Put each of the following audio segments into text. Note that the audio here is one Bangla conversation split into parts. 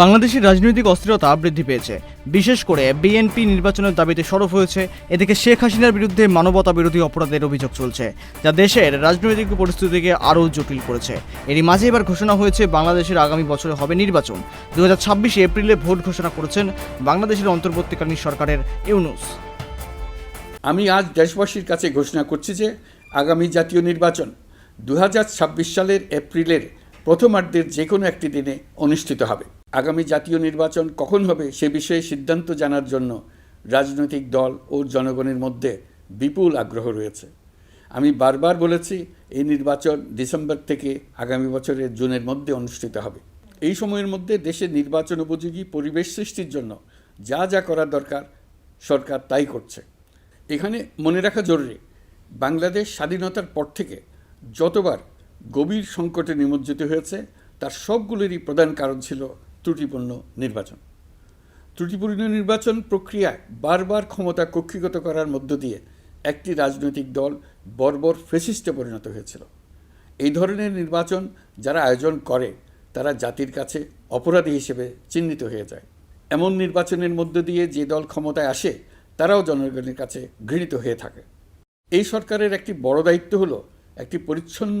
বাংলাদেশের রাজনৈতিক অস্থিরতা বৃদ্ধি পেয়েছে। বিশেষ করে বিএনপি নির্বাচনের দাবিতে সরব হয়েছে এদিকে শেখ হাসিনার বিরুদ্ধে মানবতা বিরোধী অপরাধের অভিযোগ চলছে, যা দেশের রাজনৈতিক পরিস্থিতিকে আরও জটিল করেছে। এরই মাঝে এবার ঘোষণা হয়েছে বাংলাদেশের আগামী বছরে হবে নির্বাচন। দু হাজার এপ্রিলে ভোট ঘোষণা করেছেন বাংলাদেশের অন্তর্বর্তীকালীন সরকারের ইউনুস। আমি আজ দেশবাসীর কাছে ঘোষণা করছি যে আগামী জাতীয় নির্বাচন দু হাজার ছাব্বিশ সালের এপ্রিলের প্রথমার্ধের যে কোনো একটি দিনে অনুষ্ঠিত হবে। আগামী জাতীয় নির্বাচন কখন হবে সে বিষয়ে সিদ্ধান্ত জানার জন্য রাজনৈতিক দল ও জনগণের মধ্যে বিপুল আগ্রহ রয়েছে। আমি বারবার বলেছি, এই নির্বাচন ডিসেম্বর থেকে আগামী বছরের জুনের মধ্যে অনুষ্ঠিত হবে। এই সময়ের মধ্যে দেশের নির্বাচন উপযোগী পরিবেশ সৃষ্টির জন্য যা যা করা দরকার, সরকার তাই করছে। এখানে মনে রাখা জরুরি, বাংলাদেশ স্বাধীনতার পর থেকে যতবার গভীর সংকটে নিমজ্জিত হয়েছে, তার সবগুলোরই প্রধান কারণ ছিল ত্রুটিপূর্ণ নির্বাচন। ত্রুটিপূর্ণ নির্বাচন প্রক্রিয়ায় বারবার ক্ষমতা কক্ষিগত করার মধ্য দিয়ে একটি রাজনৈতিক দল বর্বর ফেসিস্টে পরিণত হয়েছিল। এই ধরনের নির্বাচন যারা আয়োজন করে, তারা জাতির কাছে অপরাধী হিসেবে চিহ্নিত হয়ে যায়। এমন নির্বাচনের মধ্য দিয়ে যে দল ক্ষমতায় আসে, তারাও জনগণের কাছে ঘৃণিত হয়ে থাকে। এই সরকারের একটি বড় দায়িত্ব হলো একটি পরিচ্ছন্ন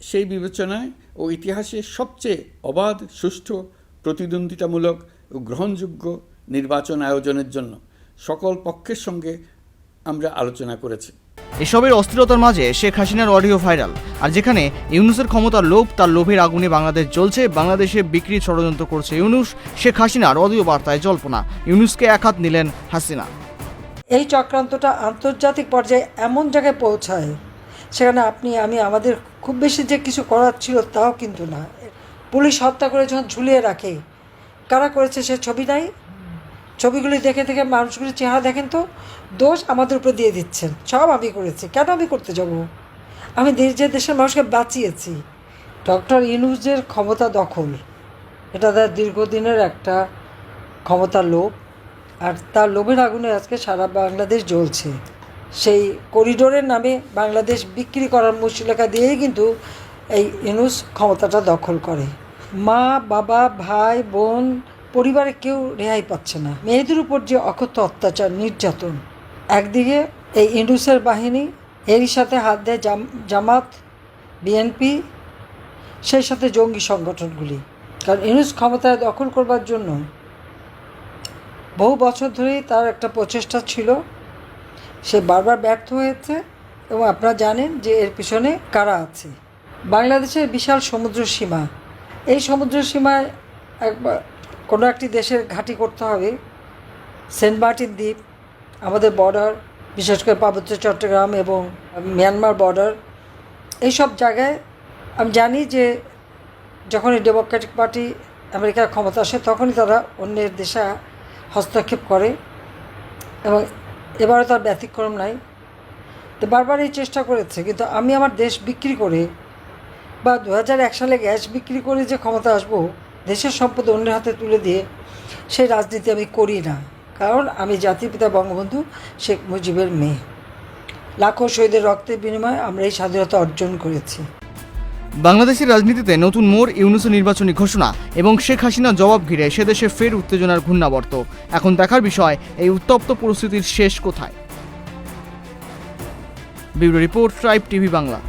সেই বিবেচনায় ও ইতিহাসে সবচেয়ে অবাধ সুষ্ঠু প্রতিদ্বন্দ্বিতামূলক ও গ্রহণযোগ্য নির্বাচন আয়োজনের জন্য সকল পক্ষের সঙ্গে আমরা আলোচনা করেছি। এসবের অস্থিরতার মাঝে শেখ হাসিনার অডিও ভাইরাল আর যেখানে ইউনুসের ক্ষমতার লোভ তার লোভের আগুনে বাংলাদেশ জ্বলছে বাংলাদেশে বিক্রি ষড়যন্ত্র করছে ইউনুস শেখ হাসিনার অডিও বার্তায় জল্পনা ইউনুসকে এক হাত নিলেন হাসিনা। এই চক্রান্তটা আন্তর্জাতিক পর্যায়ে এমন জায়গায় পৌঁছায় সেখানে আপনি আমি আমাদের খুব বেশি যে কিছু করার ছিল তাও কিন্তু না। পুলিশ হত্যা করে যখন ঝুলিয়ে রাখে, কারা করেছে সে ছবি নাই? ছবিগুলি দেখে দেখে মানুষগুলির চেহারা দেখেন তো, দোষ আমাদের উপরে দিয়ে দিচ্ছেন। সব আমি করেছি। কেন আমি করতে যাব? আমি দেশ যে দেশের মানুষকে বাঁচিয়েছি। ডক্টর ইনুজের ক্ষমতা দখল। এটা তার দীর্ঘদিনের একটা ক্ষমতার লোভ। আর তার লোভের আগুনে আজকে সারা বাংলাদেশ জ্বলছে। সেই করিডোরের নামে বাংলাদেশ বিক্রি করার মুশলেখা দিয়েই কিন্তু এই ইনুস ক্ষমতাটা দখল করে। মা, বাবা, ভাই, বোন, পরিবারে কেউ রেহাই পাচ্ছে না। মেয়েদের উপর যে অকথ্য অত্যাচার, নির্যাতন, একদিকে এই ইনুসের বাহিনী, এরই সাথে হাত দেয় জাম, জামাত, বিএনপি, সেই সাথে জঙ্গি সংগঠনগুলি। কারণ ইনুস ক্ষমতায় দখল করবার জন্য বহু বছর ধরেই তার একটা প্রচেষ্টা ছিল সে বারবার ব্যর্থ হয়েছে এবং আপনারা জানেন যে এর পিছনে কারা আছে। বাংলাদেশের বিশাল সমুদ্র সীমা। এই সমুদ্র সীমায় একবার কোনো একটি দেশের ঘাঁটি করতে হবে। সেন্ট মার্টিন দ্বীপ, আমাদের বর্ডার, বিশেষ করে পার্বত্য চট্টগ্রাম এবং মিয়ানমার বর্ডার, এইসব জায়গায় আমি জানি যে যখনই ডেমোক্রেটিক পার্টি আমেরিকার ক্ষমতা আসে, তখনই তারা অন্যের দেশে হস্তক্ষেপ করে এবং এবারও তার ব্যতিক্রম নাই। তো বারবার এই চেষ্টা করেছে, কিন্তু আমি আমার দেশ বিক্রি করে বা দু সালে গ্যাস বিক্রি করে যে ক্ষমতা আসব, দেশের সম্পদ অন্যের হাতে তুলে দিয়ে সেই রাজনীতি আমি করি না। কারণ আমি জাতির পিতা, বঙ্গবন্ধু শেখ মুজিবের মেয়ে। লাখো শহীদের রক্তের বিনিময়ে আমরা এই স্বাধীনতা অর্জন করেছি। বাংলাদেশের রাজনীতিতে নতুন মোর ইউনুসো নির্বাচনী ঘোষণা এবং শেখ হাসিনা জবাব ঘিরে সে দেশে ফের উত্তেজনার ঘূর্ণাবর্ত। এখন দেখার বিষয়, এই উত্তপ্ত পরিস্থিতির শেষ কোথায়? Bureau report, tribe TV Bangla.